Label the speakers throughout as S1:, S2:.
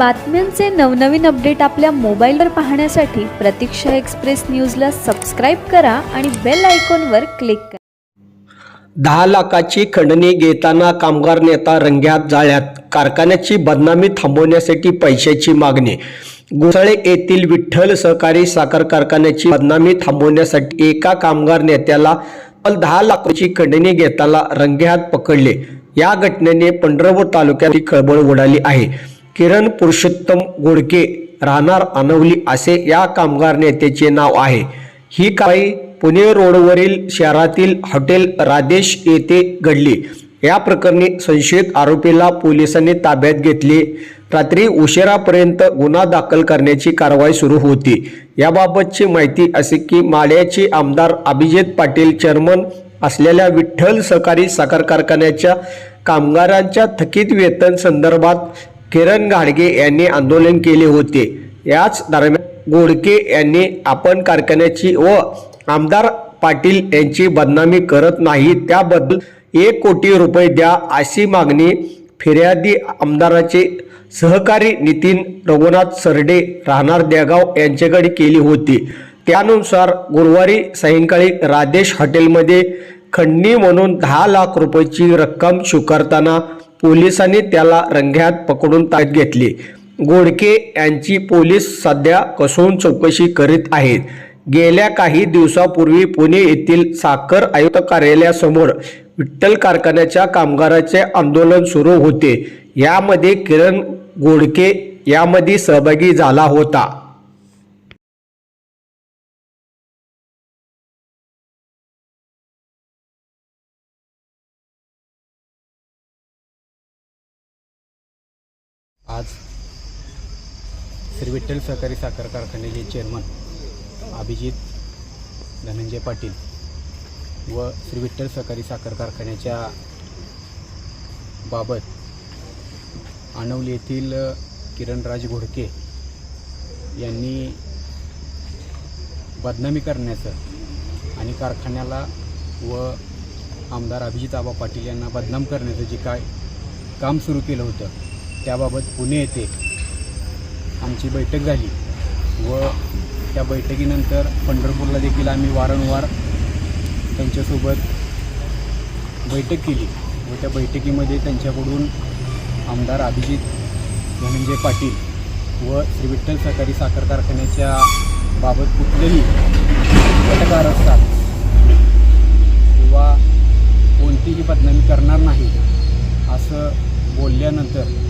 S1: बातम्यांचे नवनवीन अपडेट आपल्या मोबाईलवर पाहण्यासाठी प्रतीक्षा एक्सप्रेस न्यूजला सबस्क्राईब करा आणि बेल आयकॉनवर क्लिक करा.
S2: दहा लाखाची खंडणी घेताना कामगार नेता रंग्यात जाळ्यात. कारखान्याची बदनामी थांबवण्यासाठी पैशाची मागणी. घोसाळे येथील विठ्ठल सहकारी साखर कारखान्याची बदनामी थांबवण्यासाठी एका कामगार नेत्याला पण दहा लाखाची खंडणी घेताना रंगेहात पकडले. या घटनेने पंढरपूर तालुक्यात खळबळ उडाली आहे. किरण पुरुषोत्तम गोडके राहणार अनवली असे या कामगार नेत्याचे नाव आहे. ही कारवाई पुणे रोडवरील शहरातील हॉटेल राधेश येथे घडली. या प्रकरणी संशयित आरोपीला पोलिसांनी ताब्यात घेतले. रात्री उशिरापर्यंत गुन्हा दाखल करण्याची कारवाई सुरू होती. याबाबतची माहिती असे की माड्याचे आमदार अभिजित पाटील चेअरमन असलेल्या विठ्ठल सहकारी साखर कारखान्याच्या कामगारांच्या थकीत वेतन संदर्भात किरण घाडगे यांनी आंदोलन केले होते. याच दरम्यान गोडके यांनी आपण कारखान्याची व आमदार पाटील यांची बदनामी करत नाही त्याबद्दल एक कोटी रुपये द्या अशी मागणी फिर्यादी आमदाराचे सहकारी नितीन रघुनाथ सरडे राहणार देगाव यांच्याकडे केली होती. त्यानुसार गुरुवारी सायंकाळी राधेश हॉटेलमध्ये खंडणी म्हणून दहा लाख रुपयाची रक्कम स्वीकारताना पोलिसांनी त्याला रंग्यात पकडून ताब्यात घेतले. गोडके यांची पोलीस सध्या कसून चौकशी करीत आहेत. गेल्या काही दिवसापूर्वी पुणे येथील साखर आयुक्त कार्यालयासमोर विठ्ठल कारखान्याच्या कामगाराचे आंदोलन सुरू होते. यामध्ये किरण गोडके यामध्ये सहभागी झाला होता.
S3: आज श्री विठ्ठल सहकारी साखर कारखान्याचे चेअरमन अभिजित धनंजय पाटील व श्री विठ्ठल सहकारी साखर कारखान्याच्या बाबत आणवली येथील किरणराज घोडके यांनी बदनामी करण्याचं आणि कारखान्याला व आमदार अभिजित आबा पाटील यांना बदनाम करण्याचं जे काय काम सुरू केलं होतं त्याबाबत पुणे येथे आमची बैठक झाली व त्या बैठकीनंतर पंढरपूरला देखील आम्ही वारंवार त्यांच्यासोबत बैठक केली व त्या बैठकीमध्ये त्यांच्याकडून आमदार अभिजित धनंजय पाटील व श्री विठ्ठल सहकारी साखर कारखान्याच्या बाबत कुठलेही पत्रकार असतात किंवा कोणतीही बदनामी करणार नाही असं बोलल्यानंतर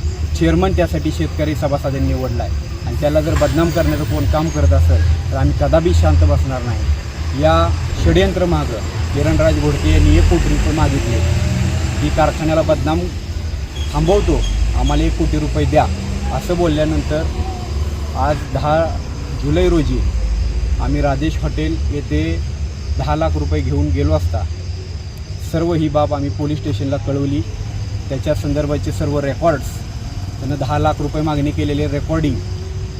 S3: चेअरमन त्यासाठी शेतकरी सभासदांनी निवडला आहे आणि त्याला जर बदनाम करण्याचं कोण काम करत असेल तर आम्ही कदापि शांत बसणार नाही. या षडयंत्र मागं किरणराज घोडके यांनी एक कोटी रुपये मागितले. की कारखान्याला बदनाम थांबवतो आम्हाला एक कोटी रुपये द्या असं बोलल्यानंतर आज दहा जुलै रोजी आम्ही राजेश हॉटेल येथे दहा लाख रुपये घेऊन गेलो असता. सर्व ही बाब आम्ही पोलीस स्टेशनला कळवली. त्याच्या संदर्भाचे सर्व रेकॉर्ड्स त्यानं दहा लाख रुपये मागणी केलेले रेकॉर्डिंग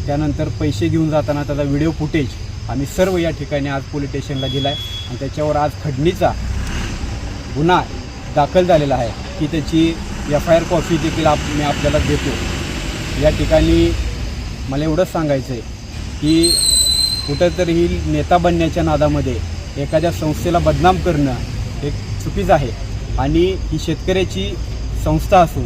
S3: त्यानंतर पैसे घेऊन जाताना त्याचा व्हिडिओ फुटेज आम्ही सर्व या ठिकाणी आज पोलीस स्टेशनला दिला आहे आणि त्याच्यावर आज खडणीचा गुन्हा दाखल झालेला आहे की त्याची एफ आय आर कॉपी देखील आप मी आपल्याला देतो. या ठिकाणी मला एवढंच सांगायचं आहे की कुठंतरी नेता बनण्याच्या नादामध्ये एखाद्या संस्थेला बदनाम करणं हे चुकीचं आहे. आणि ही शेतकऱ्याची संस्था असून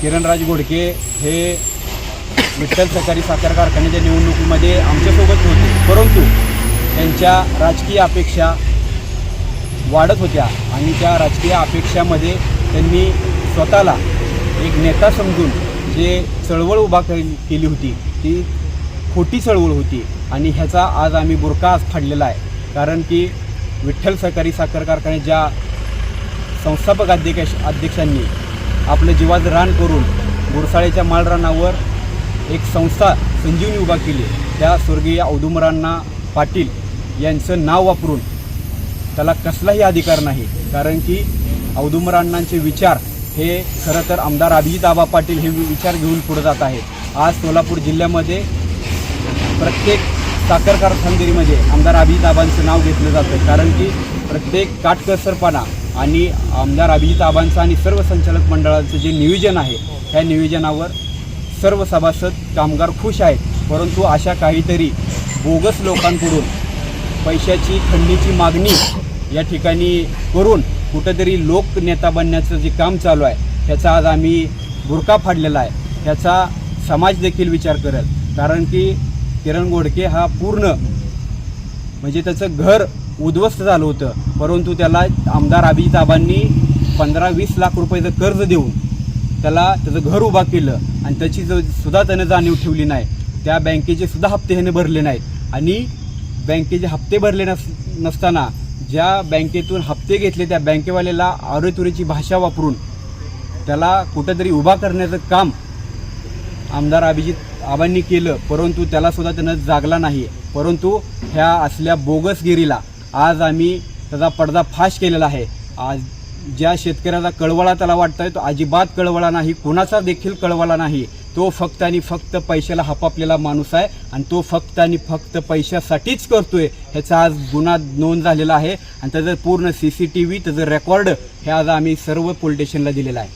S3: किरणराज घोडके हे विठ्ठल सहकारी साखर कारखान्याच्या निवडणुकीमध्ये आमच्यासोबत होते. परंतु त्यांच्या राजकीय अपेक्षा वाढत होत्या आणि त्या राजकीय अपेक्षामध्ये त्यांनी स्वतःला एक नेता समजून जे चळवळ उभा केली केली होती ती खोटी चळवळ होती आणि ह्याचा आज आम्ही बुरका आज फाडलेला आहे. कारण की विठ्ठल सहकारी साखर कारखान्याच्या संस्थापक अध्यक्ष अध्यक्षांनी आपलं जीवाचं रान करून गुरसाळेच्या माळरानावर एक संस्था संजीवनी उभा केली. त्या स्वर्गीय औदुमरांना पाटील यांचं नाव वापरून त्याला कसलाही अधिकार नाही. कारण की औदुंबरांनांचे विचार हे खरं तर आमदार अभिजित आबा पाटील हे विचार घेऊन पुढे जात आहेत. आज सोलापूर जिल्ह्यामध्ये प्रत्येक साखर कारखानगिरीमध्ये आमदार अभिजित आबांचं नाव घेतलं जातं. कारण की प्रत्येक काटकसरपणा आणि आमदार अभिजित आबांचं आणि सर्व संचालक मंडळाचं जे नियोजन आहे त्या नियोजनावर सर्व सभासद कामगार खुश आहेत. परंतु अशा काहीतरी बोगस लोकांकडून पैशाची खंडीची मागणी या ठिकाणी करून कुठंतरी लोकनेता बनण्याचं जे काम चालू आहे त्याचा आज आम्ही बुरका फाडलेला आहे. त्याचा समाज देखील विचार करेल. कारण की किरण गोडके हा पूर्ण म्हणजे त्याचं घर उद्ध्वस्त झालं होतं. परंतु त्याला आमदार अभिजित आबांनी पंधरा वीस लाख रुपयाचं कर्ज देऊन त्याला त्याचं घर उभा केलं आणि त्याची जो सुद्धा त्यानं जाणीव ठेवली नाही. त्या बँकेचे सुद्धा हप्ते ह्याने भरले नाहीत. आणि बँकेचे हप्ते भरले नस नसताना ज्या बँकेतून हप्ते घेतले त्या बँकेवाल्याला आरोतुरीची भाषा वापरून त्याला कुठंतरी उभा करण्याचं काम आमदार अभिजित आबांनी केलं. परंतु त्यालासुद्धा त्यानं जागला नाही. परंतु ह्या असल्या बोगसगिरीला आज आम्ही त्याचा पडदा फाश केलेला आहे. आज ज्या शेतकऱ्याचा कळवळा त्याला वाटतोय तो अजिबात कळवळा नाही कुणाचा देखील कळवळा नाही. तो फक्त आणि फक्त पैशाला हपापलेला माणूस आहे आणि तो फक्त आणि फक्त पैशासाठीच करतोय. ह्याचा आज गुन्हा नोंद झालेला आहे आणि त्याचं पूर्ण सी सी टी व्ही त्याचं रेकॉर्ड हे आज आम्ही सर्व पोलीस स्टेशनला दिलेलं आहे.